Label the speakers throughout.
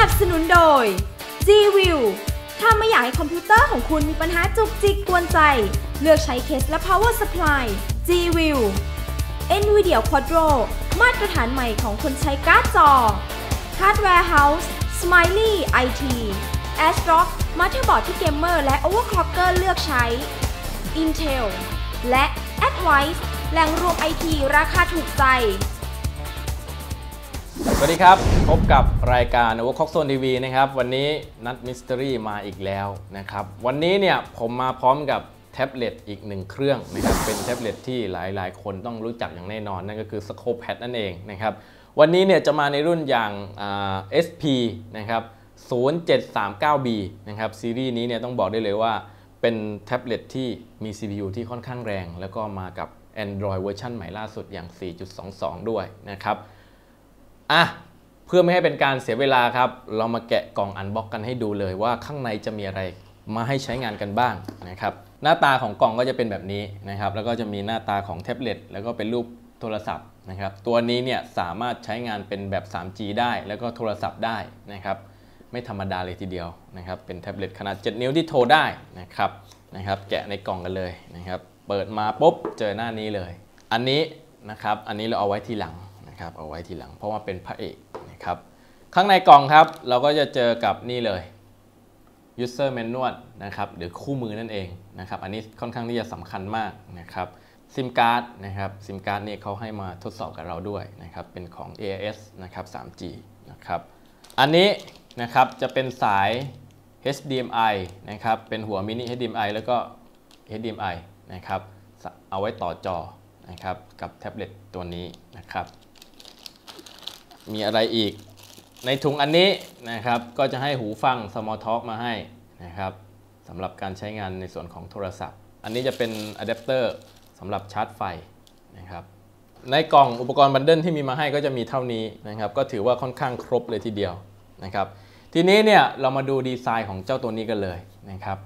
Speaker 1: นับสนุนโดย G-View ถ้าไม่อยากให้คอมพิวเตอร์ของคุณมีปัญหาจุกจิกกวนใจ เลือกใช้เคสและ power supply G-View NVIDIA Quadro มาตรฐานใหม่ของคนใช้การ์ดจอ Hardware House Smiley IT ASRock มาเตอร์บอร์ดที่เกมเมอร์และ overclocker เลือกใช้ Intel และ Advice แหล่งรวมไอทีราคาถูกใจ
Speaker 2: สวัสดีครับ พบกับรายการ o v e r c l o c k Zone TV นะครับ วันนี้นัดมิส t ต r y มาอีกแล้วนะครับ วันนี้เนี่ยผมมาพร้อมกับแท็บเล็ตอีกหนึ่งเครื่องนะครับ เป็นแท็บเล็ตที่หลายๆ คนต้องรู้จักอย่างแน่นอน นั่นก็คือ Scopepad นั่นเองนะครับ วันนี้เนี่ยจะมาในรุ่นอย่างอ่า SP นะครับ 0739B นะครับ ซีรีส์นี้เนี่ยต้องบอกได้เลยว่าเป็นแท็บเล็ตที่มี CPU ที่ค่อนข้างแรง แล้วก็มากับ Android เวอร์ชันใหม่ล่าสุดอย่าง 4.22 ด้วยนะครับ อะเพื่อไม่ให้เป็นการเสียเวลาครับ เรามาแกะกล่องอันบ็อกกันให้ดูเลยว่าข้างในจะมีอะไรมาให้ใช้งานกันบ้างนะครับหน้าตาของกล่องก็จะเป็นแบบนี้นะครับ แล้วก็จะมีหน้าตาของแท็บเล็ตแล้วก็เป็นรูปโทรศัพท์นะครับ ตัวนี้เนี่ยสามารถใช้งานเป็นแบบ 3G ได้แล้วก็โทรศัพท์ได้นะครับ ไม่ธรรมดาเลยทีเดียวนะครับ เป็นแท็บเล็ตขนาด 7 นิ้วที่โทรได้นะครับนะครับ แกะในกล่องกันเลยนะครับ เปิดมาปุ๊บเจอหน้านี้เลย อันนี้นะครับ อันนี้เราเอาไว้ทีหลัง นะครับเอาไว้ทีหลัง เพราะว่าเป็นพระเอกนะครับข้างในกล่องครับเราก็จะเจอกับนี่เลย user manual นะครับหรือคู่มือนั่นเองนะครับอันนี้ค่อนข้างที่จะสำคัญมากนะครับซิมการ์ดนะครับซิมการ์ดนี่เขาให้มาทดสอบกับเราด้วยนะครับเป็นของ AIS นะครับ 3G นะครับอันนี้นะครับจะเป็นสาย HDMI นะครับเป็นหัวมินิ HDMI แล้วก็ HDMI นะครับเอาไว้ต่อจอนะครับกับแท็บเล็ตตัวนี้นะครับ มีอะไรอีก ในถุงอันนี้นะครับ ก็จะให้หูฟัง Small Talk มาให้นะครับสำหรับการใช้งานในส่วนของโทรศัพท์ อันนี้จะเป็นอะแดปเตอร์สำหรับชาร์จไฟนะครับ ในกล่องอุปกรณ์บันเดิลที่มีมาให้ก็จะมีเท่านี้นะครับ ก็ถือว่าค่อนข้างครบเลยทีเดียวนะครับ ทีนี้เนี่ยเรามาดูดีไซน์ของเจ้าตัวนี้กันเลยนะครับ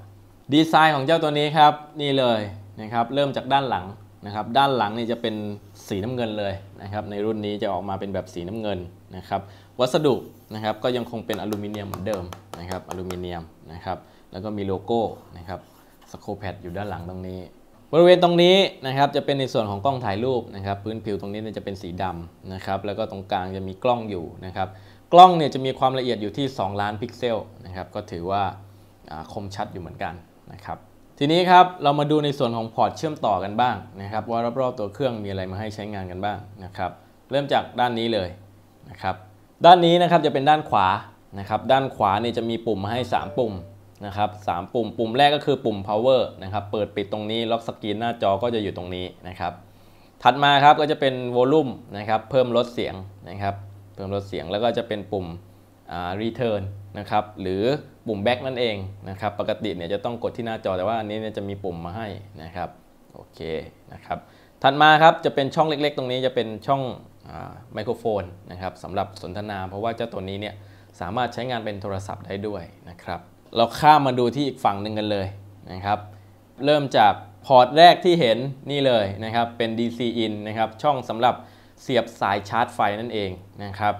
Speaker 2: ดีไซน์ของเจ้าตัวนี้ครับนี่เลยนะครับ เริ่มจากด้านหลังนะครับ ด้านหลังนี่จะเป็น สีน้ำเงินเลยนะครับในรุ่นนี้จะออกมาเป็นแบบสีน้ำเงินนะครับวัสดุนะครับก็ยังคงเป็นอลูมิเนียมเหมือนเดิมนะครับอลูมิเนียมนะครับแล้วก็มีโลโก้นะครับสโคแพดอยู่ด้านหลังตรงนี้บริเวณตรงนี้นะครับจะเป็นในส่วนของกล้องถ่ายรูปนะครับพื้นผิวตรงนี้จะเป็นสีดำนะครับแล้วก็ตรงกลางจะมีกล้องอยู่นะครับกล้องเนี่ยจะมีความละเอียดอยู่ที่ 2 ล้านพิกเซลนะครับก็ถือว่าคมชัดอยู่เหมือนกันนะครับ ทีนี้ครับเรามาดูในส่วนของพอร์ตเชื่อมต่อกันบ้างนะครับ ว่ารอบๆตัวเครื่องมีอะไรมาให้ใช้งานกันบ้างนะครับเริ่มจากด้านนี้เลยนะครับด้านนี้นะครับจะเป็นด้านขวานะครับด้านขวานี่จะมีปุ่มมาให้ 3 ปุ่มนะครับสามปุ่มปุ่มแรกก็คือปุ่ม power นะครับเปิดปิดตรงนี้ล็อกสกรีนหน้าจอก็จะอยู่ตรงนี้นะครับถัดมาครับก็จะเป็น volume นะครับเพิ่มลดเสียงนะครับเพิ่มลดเสียงแล้วก็จะเป็นปุ่ม return นะครับหรือ ปุ่ม back นั่นเองนะครับปกติเนี่ยจะต้องกดที่หน้าจอแต่ว่าอันนี้เนี่ยจะมีปุ่มมาให้นะครับโอเคนะครับถัดมาครับจะเป็นช่องเล็กๆ ตรงนี้จะเป็นช่องไมโครโฟนนะครับสำหรับสนทนา เพราะว่าเจ้าตัวนี้เนี่ยสามารถใช้งานเป็นโทรศัพท์ได้ด้วยนะครับเราข้ามมาดูที่อีกฝั่งหนึ่งกันเลยนะครับเริ่มจากพอร์ตแรกที่เห็นนี่เลยนะครับเป็น DC in นะครับช่องสำหรับเสียบสายชาร์จไฟนั่นเองนะครับ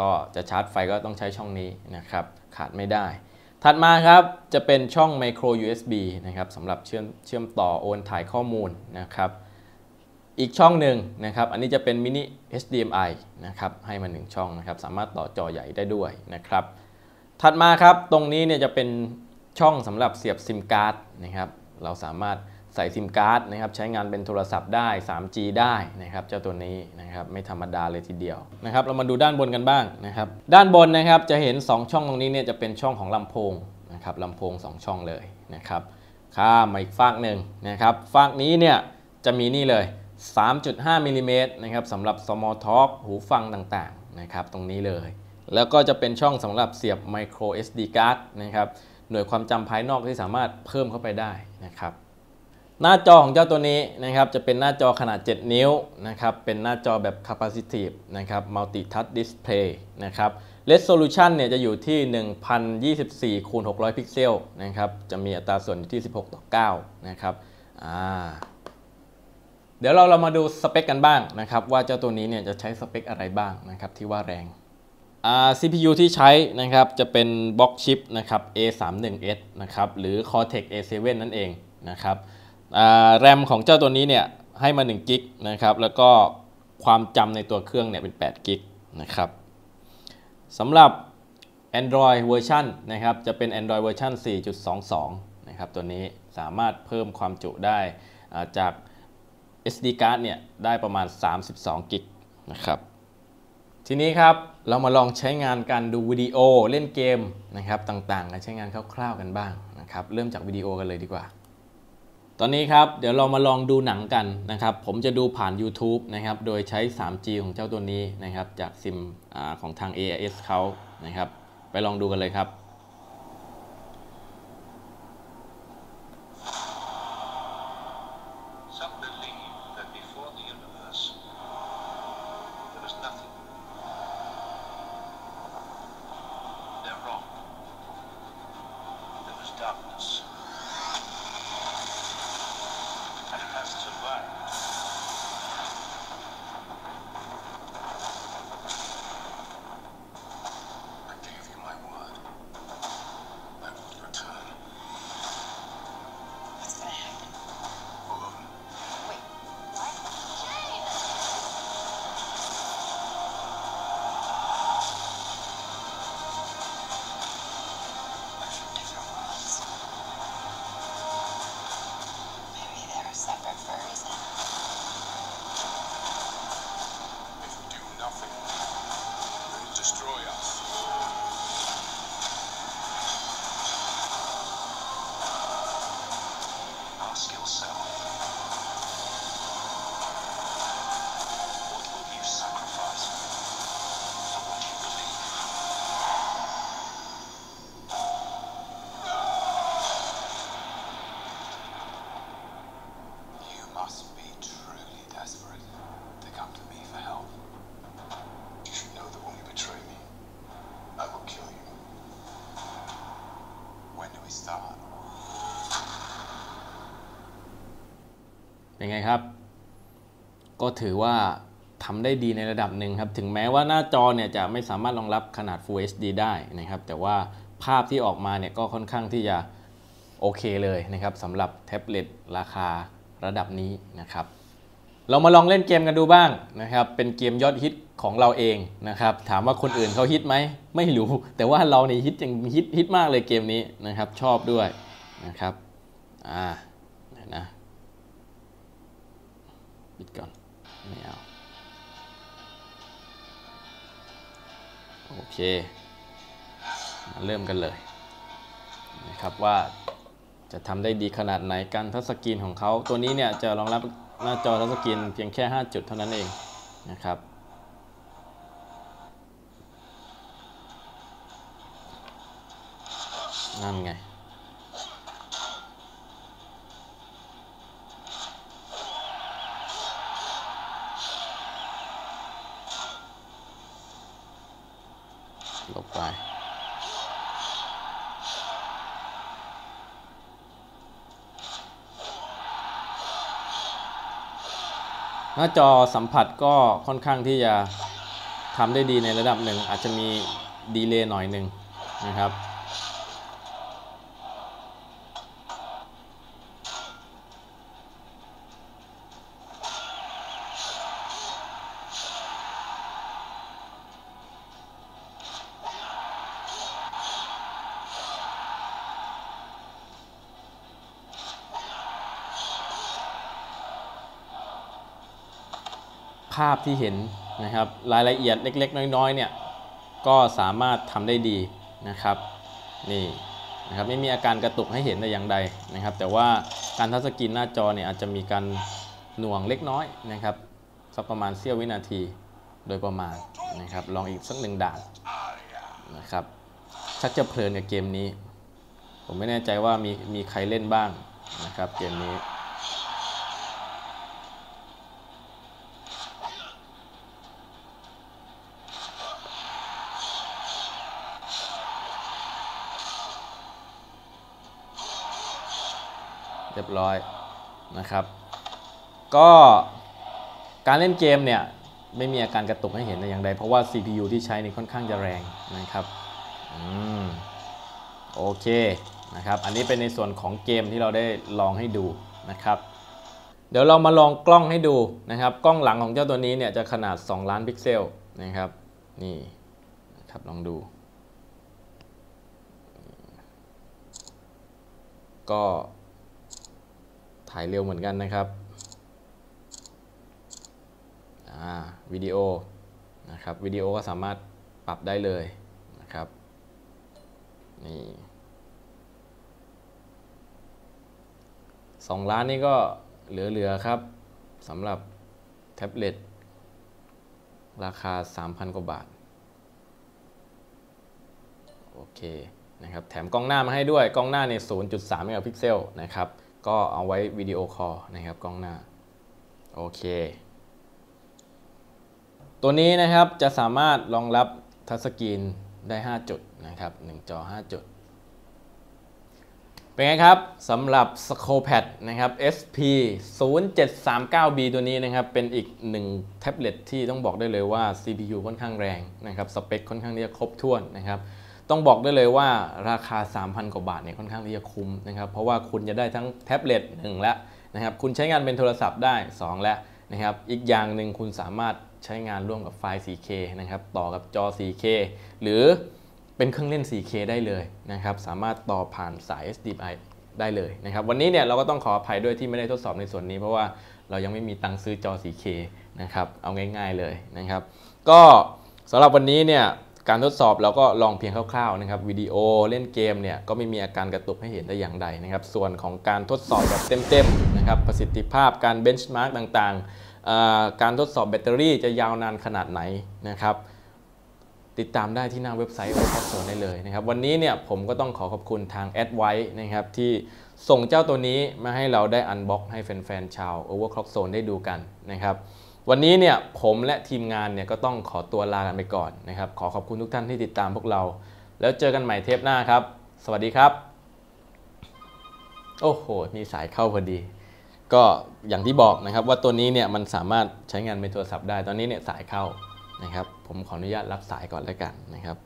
Speaker 2: ก็จะชาร์จไฟก็ต้องใช้ช่องนี้นะครับขาดไม่ได้ ถัดมาครับจะเป็นช่อง micro USB นะครับสำหรับเชื่อมเชื่อมต่อโอนถ่ายข้อมูลนะครับ อีกช่องหนึ่งนะครับ อันนี้จะเป็นมินิ HDMI นะครับ ให้มา1ช่องนะครับ สามารถต่อจอใหญ่ได้ด้วยนะครับ ถัดมาครับตรงนี้เนี่ยจะเป็นช่องสำหรับเสียบซิมการ์ดนะครับ เราสามารถ ใส่ซิมการ์ดนะครับใช้งานเป็นโทรศัพท์ได้ 3G ได้นะครับเจ้าตัวนี้นะครับไม่ธรรมดาเลยทีเดียวนะครับเรามาดูด้านบนกันบ้างนะครับด้านบนนะครับจะเห็น 2 ช่องตรงนี้เนี่ยจะเป็นช่องของลำโพงนะครับลำโพง 2 ช่องเลยนะครับข้ามมาอีกฝากหนึ่งนะครับฝากนี้เนี่ยจะมีนี่เลย 3.5มิลลิเมตรนะครับสำหรับ small talk หูฟังต่างๆนะครับตรงนี้เลย แล้วก็จะเป็นช่องสำหรับเสียบ micro SD card นะครับหน่วยความจำภายนอกที่สามารถเพิ่มเข้าไปได้นะครับ หน้าจอของเจ้าตัวนี้นะครับจะเป็นหน้าจอขนาด 7 นิ้วนะครับเป็นหน้าจอแบบ capacitive นะครับ multi touch display นะครับ resolution เนี่ยจะอยู่ที่ 1024คูณ600 พิกเซลนะครับจะมีอัตราส่วนอยู่ที่ 16 ต่อ 9 นะครับอ่าเดี๋ยวเราเรามาดูสเปคกันบ้างนะครับว่าเจ้าตัวนี้เนี่ยจะใช้สเปคอะไรบ้างนะครับที่ว่าแรงอ่า CPU ที่ใช้นะครับจะเป็นบล็อกชิปนะครับ A31S นะครับหรือ Cortex A7 นั่นเองนะครับ แรมของเจ้าตัวนี้เนี่ยให้มา1กิกนะครับแล้วก็ความจำในตัวเครื่องเนี่ยเป็น8กิกนะครับสำหรับ Android เวอร์ชันนะครับจะเป็น Android เวอร์ชัน4.22 นะครับตัวนี้สามารถเพิ่มความจุได้อ่าจาก SD card เนี่ยได้ประมาณ 32 กิกนะครับทีนี้ครับเรามาลองใช้งานการดูวิดีโอเล่นเกมนะครับต่างๆการใช้งานคร่าวๆกันบ้างนะครับเริ่มจากวิดีโอกันเลยดีกว่า ตอนนี้ครับเดี๋ยวเรามาลองดูหนังกันนะครับ ผมจะดูผ่าน YouTube นะครับโดยใช้ 3G ของเจ้าตัวนี้นะครับ จากซิมอของทาง AIS เขานะครับ ไปลองดูกันเลยครับ
Speaker 3: destroyed.
Speaker 2: เป็นไงครับ ก็ถือว่าทำได้ดีในระดับหนึ่งครับ ถึงแม้ว่าหน้าจอเนี่ยจะไม่สามารถรองรับขนาด Full HD ได้นะครับ แต่ว่าภาพที่ออกมาเนี่ยก็ค่อนข้างที่จะโอเคเลยนะครับสำหรับแท็บเล็ตราคาระดับนี้นะครับ เรามาลองเล่นเกมกันดูบ้างนะครับ เป็นเกมยอดฮิตของเราเองนะครับ ถามว่าคนอื่นเขาฮิตไหม ไม่รู้ แต่ว่าเรานี่ฮิตยังฮิตฮิตมากเลยเกมนี้นะครับ ชอบด้วยนะครับ อ่านะ ปิดก่อน ไม่เอา โอเค มาเริ่มกันเลยนะครับว่าจะทำได้ดีขนาดไหนการทัชสกรีนของเขา ตัวนี้เนี่ยจะรองรับหน้าจอทัชสกรีนเพียงแค่ 5 จุดเท่านั้นเองนะครับนั่นไง ลบไปหน้าจอสัมผัสก็ค่อนข้างที่จะทำได้ดีในระดับหนึ่ง อาจจะมีดีเลย์หน่อยหนึ่งนะครับ ภาพที่เห็นนะครับ รายละเอียดเล็ก ๆ น้อยๆเนี่ยก็สามารถทำได้ดีนะครับนี่นะครับไม่มีอาการกระตุกให้เห็นแต่อย่างใดนะครับ แต่ว่าการทัชสกรีนหน้าจอเนี่ยอาจจะมีการหน่วงเล็กน้อยนะครับสักประมาณเสี้ยววินาทีโดยประมาณนะครับลองอีกสักหนึ่งด่านนะครับชักจะเพลินกับเกมนี้ ผมไม่แน่ใจว่ามีมีใครเล่นบ้างนะครับเกมนี้ เรียบร้อยนะครับ ก็การเล่นเกมเนี่ยไม่มีอาการกระตุกให้เห็นแต่อย่างใดเพราะว่า CPU ที่ใช้นี่ค่อนข้างจะแรงนะครับอืมโอเคนะครับ อันนี้เป็นในส่วนของเกมที่เราได้ลองให้ดูนะครับ เดี๋ยวเรามาลองกล้องให้ดูนะครับ กล้องหลังของเจ้าตัวนี้เนี่ยจะขนาด 2 ล้านพิกเซลนะครับ นี่นะครับลองดู ก็ ถ่ายเร็วเหมือนกันนะครับวิดีโอนะครับวิดีโอก็สามารถปรับได้เลยนะครับนี่สองล้านนี่ก็เหลือๆครับสำหรับแท็บเล็ตราคา 3,000 กว่าบาท โอเคนะครับแถมกล้องหน้ามาให้ด้วย กล้องหน้าใน 0.3 เมกะพิกเซลนะครับ ก็เอาไว้วิดีโอคอลนะครับกล้องหน้าโอเค ตัวนี้นะครับจะสามารถรองรับทัชสกรีนได้ 5 จุดนะครับ 1 จอ 5 จุด เป็นไงครับสำหรับ s c o p a d นะครับ SP 0739B ตัวนี้นะครับ เป็นอีกหนึ่งแท็บเล็ตที่ต้องบอกได้เลยว่า CPU ค่อนข้างแรงนะครับ สเปคค่อนข้างที่จะครบถ้วนนะครับ ต้องบอกได้เลยว่าราคา 3,000 กว่าบาทเนี่ยค่อนข้างที่จะคุ้มนะครับ เพราะว่าคุณจะได้ทั้งแท็บเล็ตหนึ่งแล้วนะครับ คุณใช้งานเป็นโทรศัพท์ได้ 2 แล้วนะครับ อีกอย่างหนึ่งคุณสามารถใช้งานร่วมกับไฟล์ 4K นะครับ ต่อกับจอ 4K หรือเป็นเครื่องเล่น 4K ได้เลยนะครับ สามารถต่อผ่านสาย HDMI ได้เลยนะครับ วันนี้เนี่ยเราก็ต้องขออภัยด้วยที่ไม่ได้ทดสอบในส่วนนี้ เพราะว่าเรายังไม่มีตังค์ซื้อจอ 4K นะครับ เอาง่าย ๆเลยนะครับ ก็สำหรับวันนี้เนี่ย การทดสอบเราก็ลองเพียงคร่าวๆนะครับวิดีโอเล่นเกมเนี่ยก็ไม่มีอาการกระตุกให้เห็นได้อย่างใดนะครับ ส่วนของการทดสอบแบบเต็มๆนะครับประสิทธิภาพการเบนช์มาร์กต่างๆ การทดสอบแบตเตอรี่จะยาวนานขนาดไหนนะครับติดตามได้ที่หน้าเว็บไซต์ Overclock Zone ได้เลยนะครับ วันนี้เนี่ยผมก็ต้องขอขอบคุณทาง a d w i นะครับที่ส่งเจ้าตัวนี้มาให้เราได้อันบ็อกให้แฟนๆชาว Overclock Zone ได้ดูกันนะครับ วันนี้เนี่ยผมและทีมงานเนี่ยก็ต้องขอตัวลากันไปก่อนนะครับ ขอขอบคุณทุกท่านที่ติดตามพวกเรา แล้วเจอกันใหม่เทปหน้าครับ สวัสดีครับ โอ้โห มีสายเข้าพอดี ก็อย่างที่บอกนะครับว่าตัวนี้เนี่ยมันสามารถใช้งานเป็นโทรศัพท์ได้ ตอนนี้เนี่ยสายเข้านะครับ ผมขออนุญาตรับสายก่อนแล้วกันนะครับ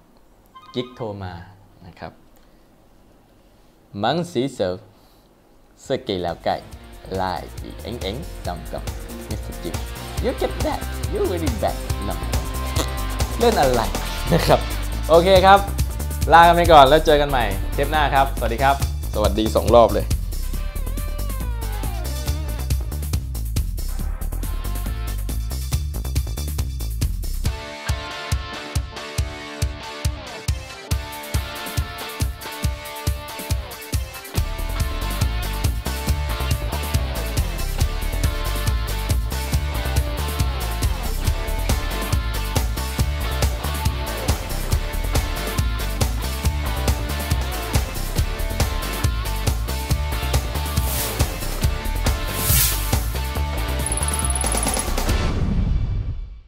Speaker 2: กิ๊กโทรมานะครับ มังสีเซลสกีแล้วไก่ไล่อีเอ็งเอ็งดำดำมิสกิ you get that you very bad นำเล่นอะไรนะครับ โอเคครับ ลากันไปก่อนแล้วเจอกันใหม่เทปหน้าครับ สวัสดีครับ สวัสดีสองรอบเลย